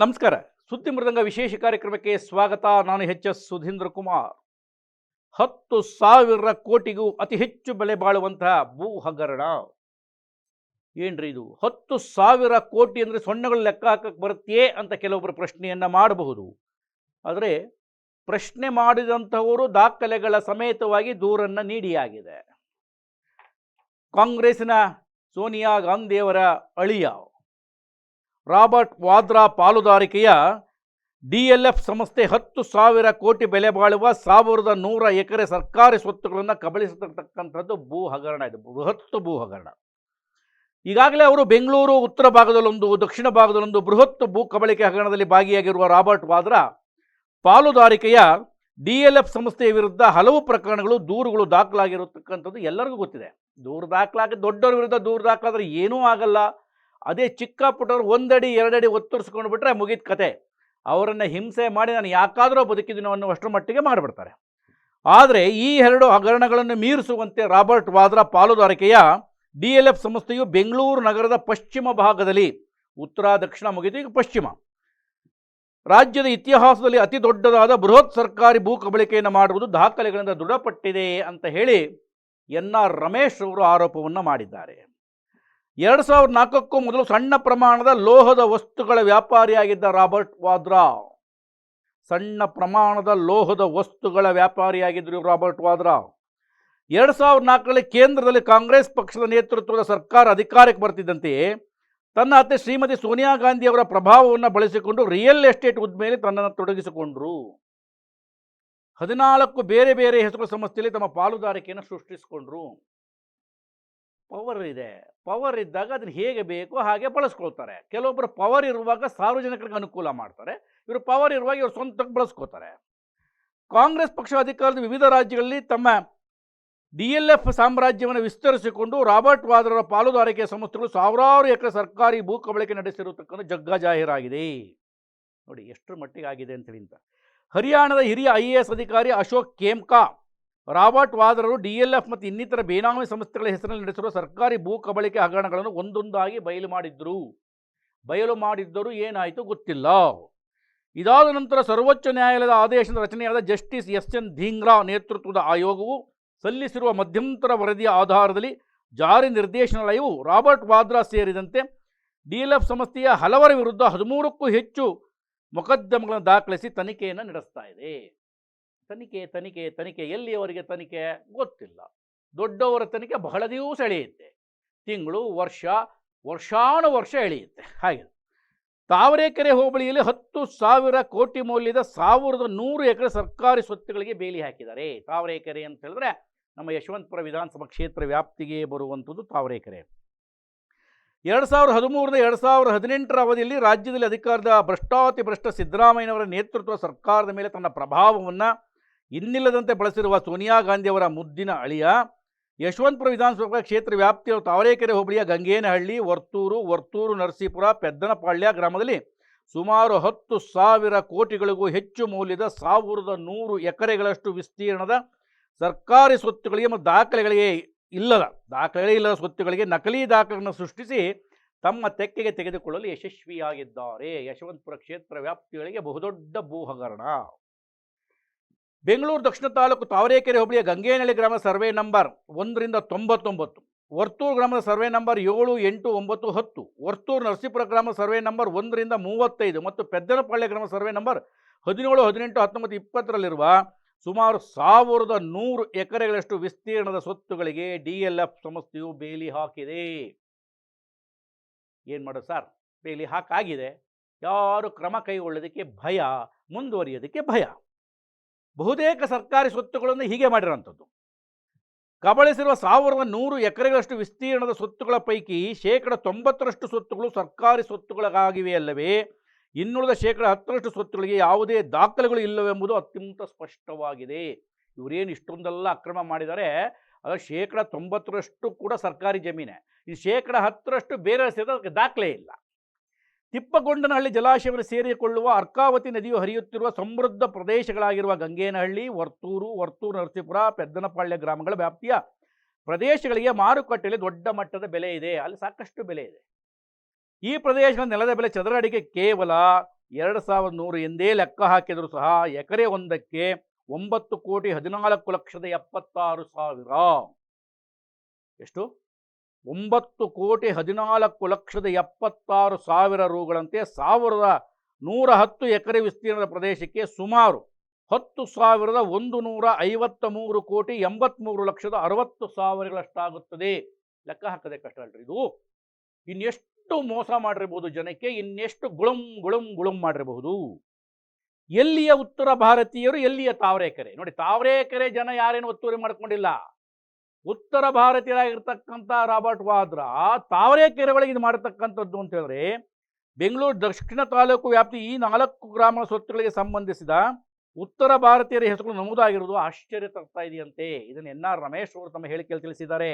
ನಮಸ್ಕಾರ. ಸುದ್ದಿ ಮೃದಂಗ ವಿಶೇಷ ಕಾರ್ಯಕ್ರಮಕ್ಕೆ ಸ್ವಾಗತ. ನಾನು ಎಚ್ ಎಸ್ ಸುಧೀಂದ್ರ ಕುಮಾರ್. ಹತ್ತು ಸಾವಿರ ಕೋಟಿಗೂ ಅತಿ ಹೆಚ್ಚು ಬೆಲೆ ಬಾಳುವಂತಹ ಭೂ ಹಗರಣ. ಏನ್ರಿ ಇದು? ಹತ್ತು ಸಾವಿರ ಕೋಟಿ ಅಂದರೆ ಸೊನ್ನೆಗಳು ಲೆಕ್ಕ ಹಾಕಕ್ಕೆ ಬರುತ್ತೆ ಅಂತ ಕೆಲವೊಬ್ಬರು ಪ್ರಶ್ನೆಯನ್ನು ಮಾಡಬಹುದು. ಆದರೆ ಪ್ರಶ್ನೆ ಮಾಡಿದಂಥವರು ದಾಖಲೆಗಳ ಸಮೇತವಾಗಿ ದೂರನ್ನು ನೀಡಿಯಾಗಿದೆ ಕಾಂಗ್ರೆಸ್ನ ಸೋನಿಯಾ ಗಾಂಧಿಯವರ ಅಳಿಯ ರಾಬರ್ಟ್ ವಾದ್ರಾ ಪಾಲುದಾರಿಕೆಯ ಡಿಎಲ್ಎಫ್ ಎಲ್ ಎಫ್ ಸಂಸ್ಥೆ ಹತ್ತು ಸಾವಿರ ಕೋಟಿ ಬೆಲೆ ಬಾಳುವ ಸಾವಿರದ ನೂರ ಎಕರೆ ಸರ್ಕಾರಿ ಸ್ವತ್ತುಗಳನ್ನು ಕಬಳಿಸತಕ್ಕಂಥದ್ದು ಭೂ ಹಗರಣ ಇದು ಬೃಹತ್ ಭೂ ಹಗರಣ ಈಗಾಗಲೇ ಅವರು ಬೆಂಗಳೂರು, ಉತ್ತರ ಭಾಗದಲ್ಲೊಂದು, ದಕ್ಷಿಣ ಭಾಗದಲ್ಲೊಂದು ಬೃಹತ್ ಭೂ ಕಬಳಿಕೆ ಹಗರಣದಲ್ಲಿ ಭಾಗಿಯಾಗಿರುವ ರಾಬರ್ಟ್ ವಾದ್ರಾ ಪಾಲುದಾರಿಕೆಯ ಡಿಎಲ್ಎಫ್ ಎಲ್ ಎಫ್ ಸಂಸ್ಥೆಯ ವಿರುದ್ಧ ಹಲವು ಪ್ರಕರಣಗಳು, ದೂರುಗಳು ದಾಖಲಾಗಿರತಕ್ಕಂಥದ್ದು ಎಲ್ಲರಿಗೂ ಗೊತ್ತಿದೆ. ದೂರು ದಾಖಲಾಗಿ, ದೊಡ್ಡವ್ರ ವಿರುದ್ಧ ದೂರು ದಾಖಲಾದ್ರೆ ಏನೂ ಆಗಲ್ಲ. ಅದೇ ಚಿಕ್ಕ ಪುಟ್ಟವ್ರು ಒಂದಡಿ, ಎರಡಡಿ ಒತ್ತರಿಸ್ಕೊಂಡು ಬಿಟ್ರೆ ಮುಗಿದ ಕತೆ. ಅವರನ್ನು ಹಿಂಸೆ ಮಾಡಿ ನಾನು ಯಾಕಾದರೂ ಬದುಕಿದ್ದೀನೋ ಅನ್ನುವಷ್ಟರ ಮಟ್ಟಿಗೆ ಮಾಡಿಬಿಡ್ತಾರೆ. ಆದರೆ ಈ ಎರಡು ಹಗರಣಗಳನ್ನು ಮೀರಿಸುವಂತೆ ರಾಬರ್ಟ್ ವಾದ್ರಾ ಪಾಲುದಾರಿಕೆಯ ಡಿ ಎಲ್ ಎಫ್ ಸಂಸ್ಥೆಯು ಬೆಂಗಳೂರು ನಗರದ ಪಶ್ಚಿಮ ಭಾಗದಲ್ಲಿ ಉತ್ತರ, ದಕ್ಷಿಣ ಮುಗಿದು ಈಗ ಪಶ್ಚಿಮ. ರಾಜ್ಯದ ಇತಿಹಾಸದಲ್ಲಿ ಅತಿ ದೊಡ್ಡದಾದ ಬೃಹತ್ ಸರ್ಕಾರಿ ಭೂ ಕಬಳಿಕೆಯನ್ನು ಮಾಡುವುದು ದಾಖಲೆಗಳಿಂದ ದೃಢಪಟ್ಟಿದೆ ಅಂತ ಹೇಳಿ ಎನ್ ಆರ್ ರಮೇಶ್ ಅವರು ಆರೋಪವನ್ನು ಮಾಡಿದ್ದಾರೆ. ಎರಡು ಸಾವಿರದ ನಾಲ್ಕಕ್ಕೂ ಮೊದಲು ಸಣ್ಣ ಪ್ರಮಾಣದ ಲೋಹದ ವಸ್ತುಗಳ ವ್ಯಾಪಾರಿಯಾಗಿದ್ದ ರಾಬರ್ಟ್ ವಾದ್ರಾ. ಸಣ್ಣ ಪ್ರಮಾಣದ ಲೋಹದ ವಸ್ತುಗಳ ವ್ಯಾಪಾರಿಯಾಗಿದ್ದರು ರಾಬರ್ಟ್ ವಾದ್ರಾ. ಎರಡು ಸಾವಿರದ ನಾಲ್ಕರಲ್ಲಿ ಕೇಂದ್ರದಲ್ಲಿ ಕಾಂಗ್ರೆಸ್ ಪಕ್ಷದ ನೇತೃತ್ವದ ಸರ್ಕಾರ ಅಧಿಕಾರಕ್ಕೆ ಬರ್ತಿದ್ದಂತೆಯೇ ತನ್ನ ಅತ್ತೆ ಶ್ರೀಮತಿ ಸೋನಿಯಾ ಗಾಂಧಿ ಅವರ ಪ್ರಭಾವವನ್ನು ಬಳಸಿಕೊಂಡು ರಿಯಲ್ ಎಸ್ಟೇಟ್ ಉದ್ಮೇಲೆ ತನ್ನನ್ನು ತೊಡಗಿಸಿಕೊಂಡರು. ಹದಿನಾಲ್ಕು ಬೇರೆ ಬೇರೆ ಹೆಸರು ಸಂಸ್ಥೆಯಲ್ಲಿ ತಮ್ಮ ಪಾಲುದಾರಿಕೆಯನ್ನು ಸೃಷ್ಟಿಸಿಕೊಂಡ್ರು. ಪವರ್ ಇದೆ. ಪವರ್ ಇದ್ದಾಗ ಅದನ್ನು ಹೇಗೆ ಬೇಕೋ ಹಾಗೆ ಬಳಸ್ಕೊಳ್ತಾರೆ. ಕೆಲವೊಬ್ಬರು ಪವರ್ ಇರುವಾಗ ಸಾರ್ವಜನಿಕರಿಗೆ ಅನುಕೂಲ ಮಾಡ್ತಾರೆ. ಇವರು ಪವರ್ ಇರುವಾಗ ಇವರು ಸ್ವಂತಕ್ಕೆ ಬಳಸ್ಕೋತಾರೆ. ಕಾಂಗ್ರೆಸ್ ಪಕ್ಷ ಅಧಿಕಾರದ ವಿವಿಧ ರಾಜ್ಯಗಳಲ್ಲಿ ತಮ್ಮ ಡಿ ಎಲ್ ಎಫ್ ಸಾಮ್ರಾಜ್ಯವನ್ನು ವಿಸ್ತರಿಸಿಕೊಂಡು ರಾಬರ್ಟ್ ವಾದ್ರರ ಪಾಲುದಾರಿಕೆ ಸಂಸ್ಥೆಗಳು ಸಾವಿರಾರು ಎಕರೆ ಸರ್ಕಾರಿ ಭೂ ಕಬಳಿಕೆ ನಡೆಸಿರತಕ್ಕಂಥ ಜಗ್ಗ ಜಾಹೀರಾಗಿದೆ. ನೋಡಿ, ಎಷ್ಟರ ಮಟ್ಟಿಗೆ ಆಗಿದೆ ಅಂತೇಳಿ ಅಂತ ಹರಿಯಾಣದ ಹಿರಿಯ ಐ ಎ ಎಸ್ ಅಧಿಕಾರಿ ಅಶೋಕ್ ಕೇಮ್ಕಾ ರಾಬರ್ಟ್ ವಾದ್ರರು ಡಿ ಎಲ್ ಎಫ್ ಮತ್ತು ಇನ್ನಿತರ ಬೇನಾಮಿ ಸಂಸ್ಥೆಗಳ ಹೆಸರಿನಲ್ಲಿ ನಡೆಸಿರುವ ಸರ್ಕಾರಿ ಭೂ ಕಬಳಿಕೆ ಹಗರಣಗಳನ್ನು ಒಂದೊಂದಾಗಿ ಬಯಲು ಮಾಡಿದ್ರು. ಬಯಲು ಮಾಡಿದ್ದರೂ ಏನಾಯಿತು ಗೊತ್ತಿಲ್ಲ. ಇದಾದ ನಂತರ ಸರ್ವೋಚ್ಚ ನ್ಯಾಯಾಲಯದ ಆದೇಶದ ರಚನೆಯಾದ ಜಸ್ಟಿಸ್ ಎಸ್ ಎನ್ ಧೀಂಗ್ರಾ ನೇತೃತ್ವದ ಆಯೋಗವು ಸಲ್ಲಿಸಿರುವ ಮಧ್ಯಂತರ ವರದಿಯ ಆಧಾರದಲ್ಲಿ ಜಾರಿ ನಿರ್ದೇಶನಾಲಯವು ರಾಬರ್ಟ್ ವಾದ್ರಾ ಸೇರಿದಂತೆ ಡಿ ಎಲ್ ಎಫ್ ಸಂಸ್ಥೆಯ ಹಲವರ ವಿರುದ್ಧ ಹದಿಮೂರಕ್ಕೂ ಹೆಚ್ಚು ಮೊಕದ್ದಮೆಗಳನ್ನು ದಾಖಲಿಸಿ ತನಿಖೆಯನ್ನು ನಡೆಸ್ತಾ ಇದೆ. ತನಿಖೆ ತನಿಖೆ ತನಿಖೆ ಎಲ್ಲಿಯವರೆಗೆ ತನಿಖೆ ಗೊತ್ತಿಲ್ಲ. ದೊಡ್ಡವರ ತನಿಖೆ ಬಹಳ ದಿವಸ ಎಳೆಯುತ್ತೆ. ತಿಂಗಳು, ವರ್ಷ, ವರ್ಷಾನು ವರ್ಷ ಎಳೆಯುತ್ತೆ. ಹಾಗೆ. ತಾವರೆಕೆರೆ ಹೋಬಳಿಯಲ್ಲಿ ಹತ್ತು ಸಾವಿರ ಕೋಟಿ ಮೌಲ್ಯದ ಸಾವಿರದ ನೂರು ಎಕರೆ ಸರ್ಕಾರಿ ಸ್ವತ್ತುಗಳಿಗೆ ಬೇಲಿ ಹಾಕಿದ್ದಾರೆ. ತಾವರೆಕೆರೆ ಅಂತ ಹೇಳಿದ್ರೆ ನಮ್ಮ ಯಶವಂತಪುರ ವಿಧಾನಸಭಾ ಕ್ಷೇತ್ರ ವ್ಯಾಪ್ತಿಗೆ ಬರುವಂಥದ್ದು ತಾವರೆಕೆರೆ. ಎರಡು ಸಾವಿರದ ಹದಿಮೂರರಿಂದ ಎರಡು ಸಾವಿರದ ಹದಿನೆಂಟರ ಅವಧಿಯಲ್ಲಿ ರಾಜ್ಯದಲ್ಲಿ ಅಧಿಕಾರದ ಭ್ರಷ್ಟಾತಿ ಭ್ರಷ್ಟ ಸಿದ್ದರಾಮಯ್ಯನವರ ನೇತೃತ್ವ ಸರ್ಕಾರದ ಮೇಲೆ ತನ್ನ ಪ್ರಭಾವವನ್ನು ಇನ್ನಿಲ್ಲದಂತೆ ಬಳಸಿರುವ ಸೋನಿಯಾ ಗಾಂಧಿಯವರ ಮುದ್ದಿನ ಅಳಿಯ ಯಶವಂತಪುರ ವಿಧಾನಸಭಾ ಕ್ಷೇತ್ರ ವ್ಯಾಪ್ತಿಯ ತಾವರೆಕೆರೆ ಹೋಬಳಿಯ ಗಂಗೇನಹಳ್ಳಿ, ವರ್ತೂರು ವರ್ತೂರು, ನರಸೀಪುರ, ಪೆದ್ದನಪಾಳ್ಯ ಗ್ರಾಮದಲ್ಲಿ ಸುಮಾರು ಹತ್ತು ಸಾವಿರ ಕೋಟಿಗಳಿಗೂ ಹೆಚ್ಚು ಮೌಲ್ಯದ ಸಾವಿರದ ನೂರು ಎಕರೆಗಳಷ್ಟು ವಿಸ್ತೀರ್ಣದ ಸರ್ಕಾರಿ ಸ್ವತ್ತುಗಳಿಗೆ ಮತ್ತು ದಾಖಲೆಗಳಿಗೆ ಇಲ್ಲದ, ದಾಖಲೆಗಳೇ ಇಲ್ಲದ ಸ್ವತ್ತುಗಳಿಗೆ ನಕಲಿ ದಾಖಲೆಗಳನ್ನು ಸೃಷ್ಟಿಸಿ ತಮ್ಮ ತೆಕ್ಕೆಗೆ ತೆಗೆದುಕೊಳ್ಳಲು ಯಶಸ್ವಿಯಾಗಿದ್ದಾರೆ. ಯಶವಂತಪುರ ಕ್ಷೇತ್ರ ವ್ಯಾಪ್ತಿಗಳಿಗೆ ಬಹುದೊಡ್ಡ ಭೂ ಹಗರಣ ಬೆಂಗಳೂರು ದಕ್ಷಿಣ ತಾಲೂಕು ತಾವರೆಕೆರೆ ಹೋಬಳಿಯ ಗಂಗೇನಹಳ್ಳಿ ಗ್ರಾಮ ಸರ್ವೆ ನಂಬರ್ ಒಂದರಿಂದ ತೊಂಬತ್ತೊಂಬತ್ತು. ವರ್ತೂರು ಗ್ರಾಮದ ಸರ್ವೆ ನಂಬರ್ ಏಳು, ಎಂಟು, ಒಂಬತ್ತು, ಹತ್ತು. ವರ್ತೂರು ನರಸೀಪುರ ಗ್ರಾಮ ಸರ್ವೆ ನಂಬರ್ ಒಂದರಿಂದ ಮೂವತ್ತೈದು ಮತ್ತು ಪೆದ್ದನಪಾಳ್ಯ ಗ್ರಾಮ ಸರ್ವೆ ನಂಬರ್ ಹದಿನೇಳು, ಹದಿನೆಂಟು, ಹತ್ತೊಂಬತ್ತು, ಇಪ್ಪತ್ತರಲ್ಲಿರುವ ಸುಮಾರು ಸಾವಿರದ ನೂರು ಎಕರೆಗಳಷ್ಟು ವಿಸ್ತೀರ್ಣದ ಸ್ವತ್ತುಗಳಿಗೆ ಡಿ ಎಲ್ ಎಫ್ ಸಂಸ್ಥೆಯು ಬೇಲಿ ಹಾಕಿದೆ. ಏನು ಮಾಡೋದು ಸರ್? ಬೇಲಿ ಹಾಕಾಗಿದೆ. ಯಾರು ಕ್ರಮ ಕೈಗೊಳ್ಳೋದಕ್ಕೆ ಭಯ, ಮುಂದುವರಿಯೋದಕ್ಕೆ ಭಯ. ಬಹುತೇಕ ಸರ್ಕಾರಿ ಸ್ವತ್ತುಗಳನ್ನು ಹೀಗೆ ಮಾಡಿರೋಂಥದ್ದು ಕಬಳಿಸಿರುವ ಸಾವಿರದ ನೂರು ಎಕರೆಗಳಷ್ಟು ವಿಸ್ತೀರ್ಣದ ಸ್ವತ್ತುಗಳ ಪೈಕಿ ಶೇಕಡ ತೊಂಬತ್ತರಷ್ಟು ಸ್ವತ್ತುಗಳು ಸರ್ಕಾರಿ ಸ್ವತ್ತುಗಳಾಗಿವೆ ಅಲ್ಲವೇ? ಇನ್ನುಳಿದ ಶೇಕಡ ಹತ್ತರಷ್ಟು ಸ್ವತ್ತುಗಳಿಗೆ ಯಾವುದೇ ದಾಖಲೆಗಳು ಇಲ್ಲವೆಂಬುದು ಅತ್ಯಂತ ಸ್ಪಷ್ಟವಾಗಿದೆ. ಇವರೇನು ಇಷ್ಟೊಂದೆಲ್ಲ ಅಕ್ರಮ ಮಾಡಿದರೆ ಅದು ಶೇಕಡ ತೊಂಬತ್ತರಷ್ಟು ಕೂಡ ಸರ್ಕಾರಿ ಜಮೀನೇ. ಈ ಶೇಕಡ ಹತ್ತರಷ್ಟು ಬೇರೆ ಸೇರಿದ ದಾಖಲೆ ಇಲ್ಲ. ತಿಪ್ಪಗೊಂಡನಹಳ್ಳಿ ಜಲಾಶಯವನ್ನು ಸೇರಿಕೊಳ್ಳುವ ಅರ್ಕಾವತಿ ನದಿಯು ಹರಿಯುತ್ತಿರುವ ಸಮೃದ್ಧ ಪ್ರದೇಶಗಳಾಗಿರುವ ಗಂಗೇನಹಳ್ಳಿ, ವರ್ತೂರು ವರ್ತೂರು ನರಸೀಪುರ, ಪೆದ್ದನಪಾಳ್ಯ ಗ್ರಾಮಗಳ ವ್ಯಾಪ್ತಿಯ ಪ್ರದೇಶಗಳಿಗೆ ಮಾರುಕಟ್ಟೆಯಲ್ಲಿ ದೊಡ್ಡ ಮಟ್ಟದ ಬೆಲೆ ಇದೆ. ಅಲ್ಲಿ ಸಾಕಷ್ಟು ಬೆಲೆ ಇದೆ. ಈ ಪ್ರದೇಶಗಳ ನೆಲದ ಬೆಲೆ ಚದರ ಅಡಿಗೆ ಕೇವಲ ಎರಡು ಸಾವಿರದ ನೂರು ಎಂದೇ ಲೆಕ್ಕ ಹಾಕಿದರೂ ಸಹ ಎಕರೆ ಒಂದಕ್ಕೆ ಒಂಬತ್ತು ಕೋಟಿ ಹದಿನಾಲ್ಕು ಲಕ್ಷದ ಎಪ್ಪತ್ತಾರು ಸಾವಿರ. ಎಷ್ಟು? ಒಂಬತ್ತು ಕೋಟಿ ಹದಿನಾಲ್ಕು ಲಕ್ಷದ ಎಪ್ಪತ್ತಾರು ಸಾವಿರ ರೂಗಳಂತೆ ಸಾವಿರದ ನೂರ ಹತ್ತು ಎಕರೆ ವಿಸ್ತೀರ್ಣದ ಪ್ರದೇಶಕ್ಕೆ ಸುಮಾರು ಹತ್ತು ಸಾವಿರದ ಒಂದು ನೂರ ಐವತ್ತ ಮೂರು ಕೋಟಿ ಎಂಬತ್ತ್ಮೂರು ಲಕ್ಷದ ಅರವತ್ತು ಸಾವಿರಗಳಷ್ಟಾಗುತ್ತದೆ. ಲೆಕ್ಕ ಹಾಕದೆ ಕಷ್ಟ ಅಲ್ರಿ ಇದು. ಇನ್ನೆಷ್ಟು ಮೋಸ ಮಾಡಿರಬಹುದು ಜನಕ್ಕೆ, ಇನ್ನೆಷ್ಟು ಗುಳುಂ ಗುಳುಂ ಗುಳುಂ ಮಾಡಿರಬಹುದು ಎಲ್ಲಿಯ ಉತ್ತರ ಭಾರತೀಯರು, ಎಲ್ಲಿಯ ತಾವರೆಕೆರೆ ನೋಡಿ ತಾವರೆಕೆರೆ ಜನ ಯಾರೇನು ಒತ್ತುವರಿ ಮಾಡ್ಕೊಂಡಿಲ್ಲ. ಉತ್ತರ ಭಾರತೀಯರಾಗಿರ್ತಕ್ಕಂಥ ರಾಬರ್ಟ್ ವಾದ್ರಾ ತಾವರೆಕೆರೆಗಳಿಗೆ ಇದು ಮಾಡತಕ್ಕಂಥದ್ದು ಅಂತ ಹೇಳಿದ್ರೆ, ಬೆಂಗಳೂರು ದಕ್ಷಿಣ ತಾಲೂಕು ವ್ಯಾಪ್ತಿ ಈ ನಾಲ್ಕು ಗ್ರಾಮ ಸ್ವತ್ತುಗಳಿಗೆ ಸಂಬಂಧಿಸಿದ ಉತ್ತರ ಭಾರತೀಯರ ಹೆಸರುಗಳು ನಮೂದಾಗಿರುವುದು ಆಶ್ಚರ್ಯ ತರ್ತಾ ಇದೆಯಂತೆ. ಇದನ್ನು ಎನ್ ಆರ್ ರಮೇಶ್ ಅವರು ತಮ್ಮ ಹೇಳಿಕೆಯಲ್ಲಿ ತಿಳಿಸಿದ್ದಾರೆ.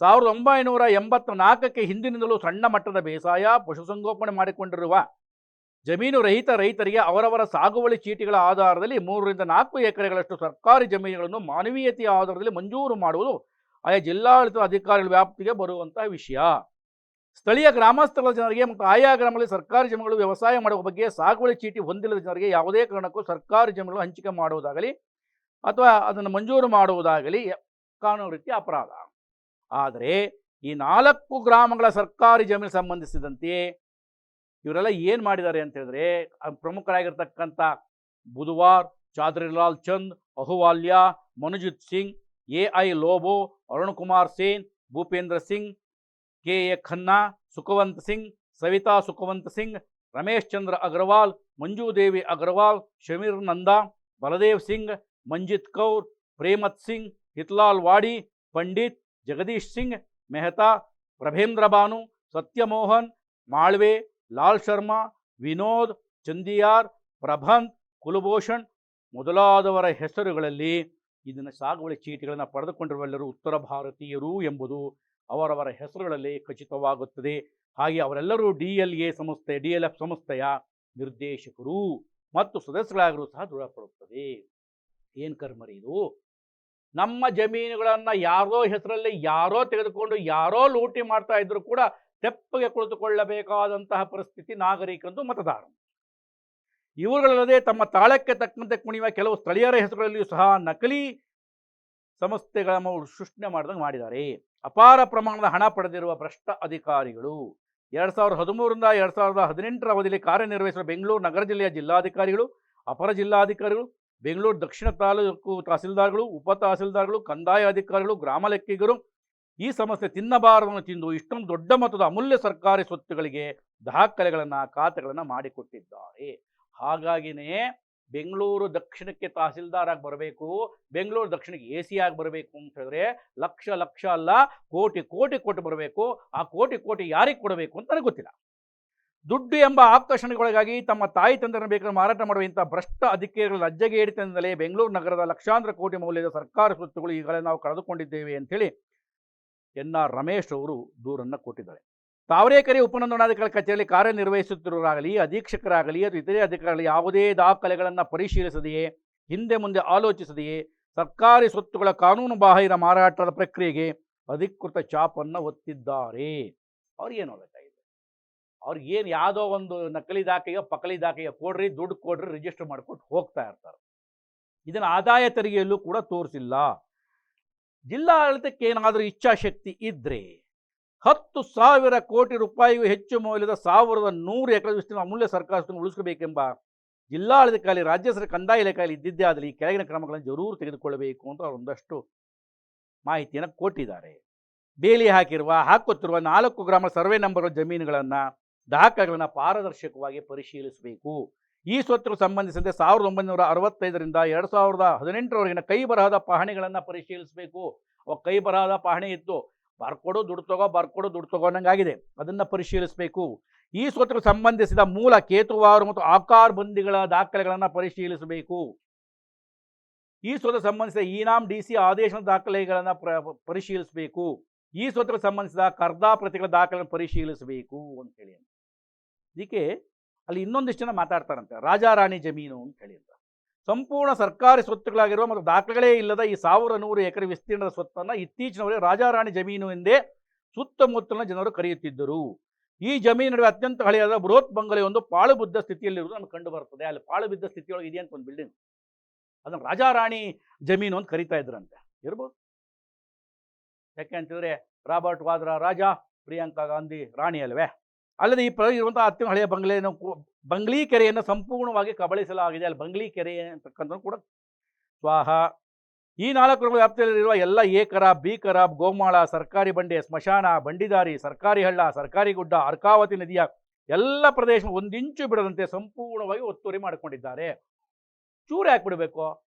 ಸಾವಿರದ ಒಂಬೈನೂರ ಎಂಬತ್ತ ನಾಲ್ಕಕ್ಕೆ ಹಿಂದಿನಿಂದಲೂ ಸಣ್ಣ ಮಟ್ಟದ ಬೇಸಾಯ, ಪಶುಸಂಗೋಪನೆ ಮಾಡಿಕೊಂಡಿರುವ ಜಮೀನು ರಹಿತ ರೈತರಿಗೆ ಅವರವರ ಸಾಗುವಳಿ ಚೀಟಿಗಳ ಆಧಾರದಲ್ಲಿ ಮೂರರಿಂದ ನಾಲ್ಕು ಎಕರೆಗಳಷ್ಟು ಸರ್ಕಾರಿ ಜಮೀನುಗಳನ್ನು ಮಾನವೀಯತೆಯ ಆಧಾರದಲ್ಲಿ ಮಂಜೂರು ಮಾಡುವುದು ಆಯಾ ಜಿಲ್ಲಾಡಳಿತ ಅಧಿಕಾರಿಗಳ ವ್ಯಾಪ್ತಿಗೆ ಬರುವಂತಹ ವಿಷಯ. ಸ್ಥಳೀಯ ಗ್ರಾಮಸ್ಥಳ ಜನರಿಗೆ ಮತ್ತು ಆಯಾ ಗ್ರಾಮಗಳಲ್ಲಿ ಸರ್ಕಾರಿ ಜಮೀನುಗಳು ವ್ಯವಸಾಯ ಮಾಡುವ ಬಗ್ಗೆ ಸಾಗುವಳಿ ಚೀಟಿ ಹೊಂದಿಲ್ಲದ ಜನರಿಗೆ ಯಾವುದೇ ಕಾರಣಕ್ಕೂ ಸರ್ಕಾರಿ ಜಮೀನುಗಳು ಹಂಚಿಕೆ ಮಾಡುವುದಾಗಲಿ ಅಥವಾ ಅದನ್ನು ಮಂಜೂರು ಮಾಡುವುದಾಗಲಿ ಕಾನೂನು ರೀತಿಯ ಅಪರಾಧ. ಆದರೆ ಈ ನಾಲ್ಕು ಗ್ರಾಮಗಳ ಸರ್ಕಾರಿ ಜಮೀನು ಸಂಬಂಧಿಸಿದಂತೆ ಇವರೆಲ್ಲ ಏನು ಮಾಡಿದ್ದಾರೆ ಅಂತ ಹೇಳಿದ್ರೆ ಪ್ರಮುಖರಾಗಿರ್ತಕ್ಕಂಥ Budhwar, Chadrilal Chand, Ahluwalia, Manujit Singh, A I Lobo, Arun Kumar Sen, Bhupendra Singh, K A Khanna, Sukhwant Singh, Savita Sukhwant Singh, Ramesh Chandra Agarwal Manjudevi Agarwal, Shamir Nanda, Baldev Singh, Manjit Kaur, Premat Singh, Hitlal Wadi, Pandit Jagdish Singh, Mehta, Prabhendra Banu, Satyamohan, Malve Lal Sharma, Vinod, Chandiyar, Prabhant, Kulbhushan ಮೊದಲಾದವರ ಹೆಸರುಗಳಲ್ಲಿ ಇದನ್ನು ಸಾಗುವಳಿ ಚೀಟಿಗಳನ್ನು ಪಡೆದುಕೊಂಡಿರುವೆಲ್ಲರೂ ಉತ್ತರ ಭಾರತೀಯರು ಎಂಬುದು ಅವರವರ ಹೆಸರುಗಳಲ್ಲಿ ಖಚಿತವಾಗುತ್ತದೆ. ಹಾಗೆ ಅವರೆಲ್ಲರೂ ಡಿ ಎಲ್ ಎ ಸಂಸ್ಥೆ, ಡಿ ಎಲ್ ಎಫ್ ಸಂಸ್ಥೆಯ ನಿರ್ದೇಶಕರು ಮತ್ತು ಸದಸ್ಯರಾಗಲು ಸಹ ದೃಢಪಡುತ್ತದೆ. ಏನು ಕರ್ಮರಿ ಇದು? ನಮ್ಮ ಜಮೀನುಗಳನ್ನು ಯಾರೋ ಹೆಸರಲ್ಲಿ ಯಾರೋ ತೆಗೆದುಕೊಂಡು ಯಾರೋ ಲೂಟಿ ಮಾಡ್ತಾ ಇದ್ರು ಕೂಡ ತೆಪ್ಪಗೆ ಕುಳಿತುಕೊಳ್ಳಬೇಕಾದಂತಹ ಪರಿಸ್ಥಿತಿ ನಾಗರಿಕಂದು ಮತದಾರರು. ಇವುಗಳಲ್ಲದೆ ತಮ್ಮ ತಾಳಕ್ಕೆ ತಕ್ಕಂತೆ ಕುಣಿಯುವ ಕೆಲವು ಸ್ಥಳೀಯರ ಹೆಸರುಗಳಲ್ಲಿಯೂ ಸಹ ನಕಲಿ ಸಂಸ್ಥೆಗಳ ಸೃಷ್ಟಿ ಮಾಡಿದಂಗೆ ಮಾಡಿದ್ದಾರೆ. ಅಪಾರ ಪ್ರಮಾಣದ ಹಣ ಪಡೆದಿರುವ ಭ್ರಷ್ಟ ಅಧಿಕಾರಿಗಳು ಎರಡು ಸಾವಿರದ ಹದಿಮೂರರಿಂದ ಎರಡು ಸಾವಿರದ ಹದಿನೆಂಟರ ಅವಧಿಯಲ್ಲಿ ಕಾರ್ಯನಿರ್ವಹಿಸಿರುವ ಬೆಂಗಳೂರು ನಗರ ಜಿಲ್ಲೆಯ ಜಿಲ್ಲಾಧಿಕಾರಿಗಳು, ಅಪರ ಜಿಲ್ಲಾಧಿಕಾರಿಗಳು, ಬೆಂಗಳೂರು ದಕ್ಷಿಣ ತಾಲೂಕು ತಹಸೀಲ್ದಾರ್ಗಳು, ಉಪ ತಹಸೀಲ್ದಾರ್ಗಳು, ಕಂದಾಯ ಅಧಿಕಾರಿಗಳು, ಗ್ರಾಮ ಲೆಕ್ಕಿಗರು ಈ ಸಮಸ್ಯೆ ತಿನ್ನಬಾರದನ್ನು ತಿಂದು ಇಷ್ಟೊಂದು ದೊಡ್ಡ ಮೊತ್ತದ ಅಮೂಲ್ಯ ಸರ್ಕಾರಿ ಸ್ವತ್ತುಗಳಿಗೆ ದಾಖಲೆಗಳನ್ನು, ಖಾತೆಗಳನ್ನು ಮಾಡಿಕೊಟ್ಟಿದ್ದಾರೆ. ಹಾಗಾಗಿನೇ ಬೆಂಗಳೂರು ದಕ್ಷಿಣಕ್ಕೆ ತಹಸೀಲ್ದಾರಾಗಿ ಬರಬೇಕು, ಬೆಂಗಳೂರು ದಕ್ಷಿಣಕ್ಕೆ ಎ ಸಿ ಆಗಿ ಬರಬೇಕು ಅಂತ ಹೇಳಿದ್ರೆ ಲಕ್ಷ ಲಕ್ಷ ಅಲ್ಲ, ಕೋಟಿ ಕೋಟಿ ಕೊಟ್ಟು ಬರಬೇಕು. ಆ ಕೋಟಿ ಕೋಟಿ ಯಾರಿಗೆ ಕೊಡಬೇಕು ಅಂತ ನನಗೆ ಗೊತ್ತಿಲ್ಲ. ದುಡ್ಡು ಎಂಬ ಆಕರ್ಷಣೆಗೊಳಗಾಗಿ ತಮ್ಮ ತಾಯಿ ತಂದೆಯನ್ನು ಬೇಕಾದ್ರೆ ಮಾರಾಟ ಮಾಡುವ ಇಂಥ ಭ್ರಷ್ಟ ಅಧಿಕಾರಿಗಳ ಲಜ್ಜೆಗೆ ಹಿಡಿತದಿಂದಲೇ ಬೆಂಗಳೂರು ನಗರದ ಲಕ್ಷಾಂತರ ಕೋಟಿ ಮೌಲ್ಯದ ಸರ್ಕಾರಿ ಸ್ವತ್ತುಗಳು ಈಗಲೇ ನಾವು ಕಳೆದುಕೊಂಡಿದ್ದೇವೆ ಅಂತೇಳಿ ಎನ್ ಆರ್ ರಮೇಶ್ ಅವರು ದೂರನ್ನು ಕೊಟ್ಟಿದ್ದಾರೆ. ತಾವರೇಕರಿ ಉಪನೋಂದಣಾಧಿಕಾರಿ ಕಚೇರಿಯಲ್ಲಿ ಕಾರ್ಯನಿರ್ವಹಿಸುತ್ತಿರುವರಾಗಲಿ ಅಧೀಕ್ಷಕರಾಗಲಿ, ಅಥವಾ ಇತರೆ ಅಧಿಕಾರಿಗಳು ಯಾವುದೇ ದಾಖಲೆಗಳನ್ನು ಪರಿಶೀಲಿಸದೆಯೇ, ಹಿಂದೆ ಮುಂದೆ ಆಲೋಚಿಸದೆಯೇ, ಸರ್ಕಾರಿ ಸ್ವತ್ತುಗಳ ಕಾನೂನು ಬಾಹಿರ ಮಾರಾಟದ ಪ್ರಕ್ರಿಯೆಗೆ ಅಧಿಕೃತ ಚಾಪನ್ನು ಒತ್ತಿದ್ದಾರೆ ಅವ್ರಿಗೇನು ಬೇಕಾಗಿದೆ ಅವ್ರಿಗೇನು ಯಾವುದೋ ಒಂದು ನಕಲಿ ದಾಖಲೆಯೋ, ಪಕಲಿ ದಾಖಲೆಯೋ ಕೊಡ್ರಿ, ದುಡ್ಡು ಕೊಡ್ರಿ ರಿಜಿಸ್ಟರ್ ಮಾಡ್ಕೊಂಡು ಹೋಗ್ತಾ ಇರ್ತಾರೆ. ಇದನ್ನು ಆದಾಯ ತೆರಿಗೆಯಲ್ಲೂ ಕೂಡ ತೋರಿಸಿಲ್ಲ. ಜಿಲ್ಲಾಡಳಿತಕ್ಕೆ ಏನಾದರೂ ಇಚ್ಛಾಶಕ್ತಿ ಇದ್ದರೆ ಹತ್ತು ಸಾವಿರ ಕೋಟಿ ರೂಪಾಯಿಗೂ ಹೆಚ್ಚು ಮೌಲ್ಯದ ಸಾವಿರದ ನೂರು ಎಕರೆ ವಿಸ್ತೀರ್ಣ ಅಮೂಲ್ಯ ಸರ್ಕಾರ ಉಳಿಸಬೇಕೆಂಬ ಜಿಲ್ಲಾಡಳಿತಕ್ಕಾಗಿ ರಾಜ್ಯ ಸರ್ಕಾರ ಕಂದಾಯ ಇಲಾಖೆಯಲ್ಲಿ ಇದ್ದಿದ್ದೇ ಆದರೆ ಈ ಕೆಳಗಿನ ಕ್ರಮಗಳನ್ನು ಜರೂರು ತೆಗೆದುಕೊಳ್ಳಬೇಕು ಅಂತ ಅವರು ಒಂದಷ್ಟು ಮಾಹಿತಿಯನ್ನು ಕೊಟ್ಟಿದ್ದಾರೆ. ಬೇಲಿ ಹಾಕಿರುವ, ಹಾಕುತ್ತಿರುವ ನಾಲ್ಕು ಗ್ರಾಮ ಸರ್ವೆ ನಂಬರ್ ಜಮೀನುಗಳನ್ನು ದಾಖಲೆಗಳನ್ನು ಪಾರದರ್ಶಕವಾಗಿ ಪರಿಶೀಲಿಸಬೇಕು. ಈ ಸ್ವತ್ತುಗಳು ಸಂಬಂಧಿಸಿದಂತೆ ಸಾವಿರದ ಒಂಬೈನೂರ ಅರವತ್ತೈದರಿಂದ ಎರಡು ಸಾವಿರದ ಹದಿನೆಂಟರವರೆಗಿನ ಕೈ ಬರಹದ ಪಹಣಿಗಳನ್ನು ಪರಿಶೀಲಿಸಬೇಕು. ಅವ ಕೈ ಬರಹದ ಪಹಣಿ ಇತ್ತು. ಬರ್ಕೊಡು, ದುಡ್ಡು ತಗೋ, ಬರ್ಕೊಡು, ದುಡ್ಡು ತಗೋ ಅನ್ನಂಗಾಗಿದೆ. ಅದನ್ನು ಪರಿಶೀಲಿಸಬೇಕು. ಈ ಸ್ವತ್ತಿಗೆ ಸಂಬಂಧಿಸಿದ ಮೂಲ ಕೇತುವಾರು ಮತ್ತು ಆಕಾರ ಬಂದಿಗಳ ದಾಖಲೆಗಳನ್ನು ಪರಿಶೀಲಿಸಬೇಕು. ಈ ಸ್ವತ್ತು ಸಂಬಂಧಿಸಿದ ಇನಾಮ್ ಡಿ ಸಿ ಆದೇಶದ ದಾಖಲೆಗಳನ್ನು ಪ್ರ ಪರಿಶೀಲಿಸಬೇಕು. ಈ ಸ್ವತ್ತಿಗೆ ಸಂಬಂಧಿಸಿದ ಕರ್ದಾ ಪ್ರತಿಗಳ ದಾಖಲೆಗಳನ್ನು ಪರಿಶೀಲಿಸಬೇಕು ಅಂತೇಳಿ ಇದಕ್ಕೆ ಅಲ್ಲಿ ಇನ್ನೊಂದಿಷ್ಟು ಜನ ಮಾತಾಡ್ತಾರಂತೆ. ರಾಜಾರಾಣಿ ಜಮೀನು ಅಂತ ಹೇಳಿದ್ರು ಸಂಪೂರ್ಣ ಸರ್ಕಾರಿ ಸ್ವತ್ತುಗಳಾಗಿರುವ ಮತ್ತು ದಾಖಲೆಗಳೇ ಇಲ್ಲದ ಈ ಸಾವಿರ ನೂರು ಎಕರೆ ವಿಸ್ತೀರ್ಣದ ಸ್ವತ್ತನ್ನು ಇತ್ತೀಚಿನವರೆಗೆ ರಾಜಾರಾಣಿ ಜಮೀನು ಎಂದೇ ಸುತ್ತಮುತ್ತಲಿನ ಜನರು ಕರೆಯುತ್ತಿದ್ದರು. ಈ ಜಮೀನು ನಡುವೆ ಅತ್ಯಂತ ಹಳೆಯಾದ ಬೃಹತ್ ಬಂಗಲೆ ಒಂದು ಪಾಳು ಬಿದ್ದ ಸ್ಥಿತಿಯಲ್ಲಿರುವುದು ನಮ್ಗೆ ಕಂಡು ಬರ್ತದೆ ಅಲ್ಲಿ ಪಾಳು ಬಿದ್ದ ಸ್ಥಿತಿಯೊಳಗೆ ಇದೆ ಅಂತ ಒಂದು ಬಿಲ್ಡಿಂಗ್ ಅದನ್ನು ರಾಜಾರಾಣಿ ಜಮೀನು ಅಂತ ಕರಿತಾ ಇದ್ರಂತೆ. ಇರ್ಬೋದು. ಯಾಕೆ ಅಂತಂದ್ರೆ ರಾಬರ್ಟ್ ವಾದ್ರಾ ರಾಜ ಪ್ರಿಯಾಂಕಾ ಗಾಂಧಿ ರಾಣಿ ಅಲ್ವೇ? ಅಲ್ಲದೆ ಈ ಪ್ರ ಇರುವಂತಹ ಅತ್ಯಂತ ಹಳೆಯ ಬಂಗ್ಲೆಯನ್ನು ಬಂಗ್ಲಿ ಕೆರೆಯನ್ನು ಸಂಪೂರ್ಣವಾಗಿ ಕಬಳಿಸಲಾಗಿದೆ. ಅಲ್ಲಿ ಬಂಗ್ಲಿ ಕೆರೆ ಅಂತಕ್ಕಂಥ ಕೂಡ ಸ್ವಾಹ. ಈ ನಾಲ್ಕು ವ್ಯಾಪ್ತಿಯಲ್ಲಿರುವ ಎಲ್ಲ ಏಕರ ಖರಾಬ್ ಬಿ ಗೋಮಾಳ, ಸರ್ಕಾರಿ ಬಂಡೆ, ಸ್ಮಶಾನ, ಬಂಡಿದಾರಿ, ಸರ್ಕಾರಿ ಹಳ್ಳ, ಸರ್ಕಾರಿ ಗುಡ್ಡ, ಅರ್ಕಾವತಿ ನದಿಯ ಎಲ್ಲ ಪ್ರದೇಶ ಒಂದಿಂಚು ಬಿಡದಂತೆ ಸಂಪೂರ್ಣವಾಗಿ ಒತ್ತುವರಿ ಮಾಡಿಕೊಂಡಿದ್ದಾರೆ. ಚೂರು ಯಾಕೆ ಬಿಡಬೇಕು?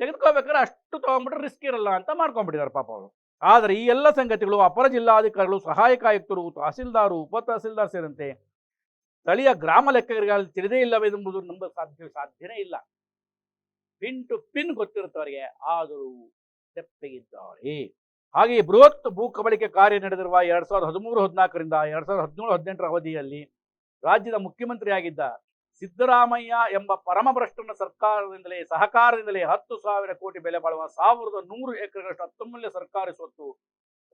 ತೆಗೆದುಕೋಬೇಕಾದ್ರೆ ಅಷ್ಟು ತಗೊಂಡ್ಬಿಟ್ರೆ ರಿಸ್ಕ್ ಇರಲ್ಲ ಅಂತ ಮಾಡ್ಕೊಂಡ್ಬಿಟ್ಟಿದ್ದಾರೆ ಪಾಪ ಅವರು. ಆದರೆ ಈ ಎಲ್ಲ ಸಂಗತಿಗಳು ಅಪರ ಜಿಲ್ಲಾಧಿಕಾರಿಗಳು, ಸಹಾಯಕ ಆಯುಕ್ತರು, ತಹಸೀಲ್ದಾರು ಉಪ ತಹಸೀಲ್ದಾರ್ ಸೇರಿದಂತೆ ಸ್ಥಳೀಯ ಗ್ರಾಮ ಲೆಕ್ಕಗಳಲ್ಲಿ ತಿಳಿದೇ ಇಲ್ಲವೆಂಬುದು ನಂಬ ಸಾಧ್ಯ, ಸಾಧ್ಯನೇ ಇಲ್ಲ. ಪಿನ್ ಟು ಪಿನ್ ಗೊತ್ತಿರುತ್ತವರಿಗೆ ಆದರೂ ತೆಪ್ಪಗಿದ್ದಾರೆ. ಹಾಗೆ ಬೃಹತ್ ಭೂ ಕಬಳಿಕೆ ಕಾರ್ಯ ನಡೆದಿರುವ ಎರಡ್ ಸಾವಿರದ ಹದಿಮೂರು ಹದಿನಾಲ್ಕರಿಂದ ಎರಡ್ ಸಾವಿರದ ಹದಿನೇಳು ಹದಿನೆಂಟರ ಅವಧಿಯಲ್ಲಿ ರಾಜ್ಯದ ಮುಖ್ಯಮಂತ್ರಿಯಾಗಿದ್ದ ಸಿದ್ದರಾಮಯ್ಯ ಎಂಬ ಪರಮಭ್ರಷ್ಟನ ಸರ್ಕಾರದಿಂದಲೇ, ಸಹಕಾರದಿಂದಲೇ ಹತ್ತು ಸಾವಿರ ಕೋಟಿ ಬೆಲೆ ಬಾಳುವ ಸಾವಿರದ ನೂರು ಎಕರೆಗಳಷ್ಟು ಅತ್ತಮೂಲ್ಯ ಸರ್ಕಾರಿ ಸ್ವತ್ತು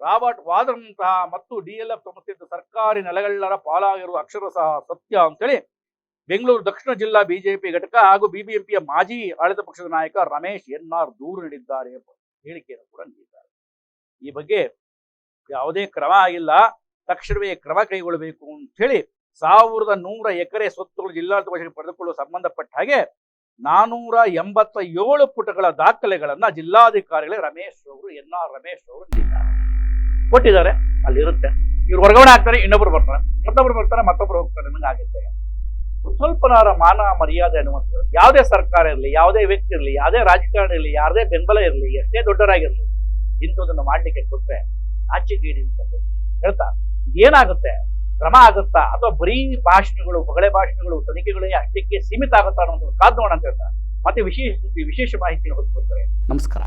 ರಾಬರ್ಟ್ ವಾದ್ರಂತಹ ಮತ್ತು ಡಿಎಲ್ಎಫ್ ಸಂಸ್ಥೆಯಿಂದ ಸರ್ಕಾರಿ ನೆಲೆಗಳ್ಳರ ಪಾಲಾಗಿರುವ ಅಕ್ಷರ ಸಹ ಸತ್ಯ ಅಂತೇಳಿ ಬೆಂಗಳೂರು ದಕ್ಷಿಣ ಜಿಲ್ಲಾ ಬಿಜೆಪಿ ಘಟಕ ಹಾಗೂ ಬಿಬಿಎಂಪಿಯ ಮಾಜಿ ಆಡಳಿತ ಪಕ್ಷದ ನಾಯಕ ರಮೇಶ್ ಎನ್ ಆರ್ ದೂರು ನೀಡಿದ್ದಾರೆ ಎಂಬ ಹೇಳಿಕೆಯನ್ನು ಕೂಡ ನೀಡಿದ್ದಾರೆ. ಈ ಬಗ್ಗೆ ಯಾವುದೇ ಕ್ರಮ ಆಗಿಲ್ಲ, ತಕ್ಷಣವೇ ಕ್ರಮ ಕೈಗೊಳ್ಳಬೇಕು ಅಂತ ಹೇಳಿ ಸಾವಿರದ ನೂರ ಎಕರೆ ಸ್ವತ್ತುಗಳು ಜಿಲ್ಲಾಡಳಿತ ವಶಕ್ಕೆ ಪಡೆದುಕೊಳ್ಳುವ ಸಂಬಂಧಪಟ್ಟ ಹಾಗೆ ನಾನೂರ ಎಂಬತ್ತ ಏಳು ಪುಟಗಳ ದಾಖಲೆಗಳನ್ನು ಜಿಲ್ಲಾಧಿಕಾರಿಗಳೇ ರಮೇಶ್ ಅವರು ಎನ್ ಆರ್ ರಮೇಶ್ ಅವರು ನೀಡಿದ್ದಾರೆ. ಕೊಟ್ಟಿದ್ದಾರೆ, ಅಲ್ಲಿರುತ್ತೆ. ಇವ್ರು ವರ್ಗಾವಣೆ ಆಗ್ತಾರೆ, ಇನ್ನೊಬ್ರು ಬರ್ತಾರೆ. ಮತ್ತೊಬ್ರು ಬರ್ತಾರೆ, ಮತ್ತೊಬ್ರು ಹೋಗ್ತಾರೆ ನಿಮಗೆ ಆಗುತ್ತೆ. ಸ್ವಲ್ಪನಾರ ಮಾನ ಮರ್ಯಾದೆ ಅನ್ನುವಂಥದ್ದು ಯಾವುದೇ ಸರ್ಕಾರ ಇರಲಿ, ಯಾವುದೇ ವ್ಯಕ್ತಿ ಇರಲಿ, ಯಾವುದೇ ರಾಜಕಾರಣ ಇರಲಿ, ಯಾರದೇ ಬೆಂಬಲ ಇರಲಿ, ಎಷ್ಟೇ ದೊಡ್ಡವರಾಗಿರಲಿ ಇಂಥದನ್ನು ಮಾಡ್ಲಿಕ್ಕೆ ಕೊಟ್ಟರೆ ನಾಚಿಗೇಡಿನ ಅಂತ ಹೇಳ್ತಾ ಏನಾಗುತ್ತೆ ಕ್ರಮ ಆಗುತ್ತಾ? ಅಥವಾ ಬರೀ ಭಾಷಣಗಳು ಬಗಳೆ ಭಾಷಣಗಳು, ತನಿಖೆಗಳೇ ಅಷ್ಟಕ್ಕೆ ಸೀಮಿತ ಆಗುತ್ತಾ ಅನ್ನೋದು ಕಾದ್ ನೋಡೋಣ ಅಂತ ಹೇಳ್ತಾರೆ. ಮತ್ತೆ ವಿಶೇಷ ವಿಶೇಷ ಮಾಹಿತಿ ನಮಸ್ಕಾರ.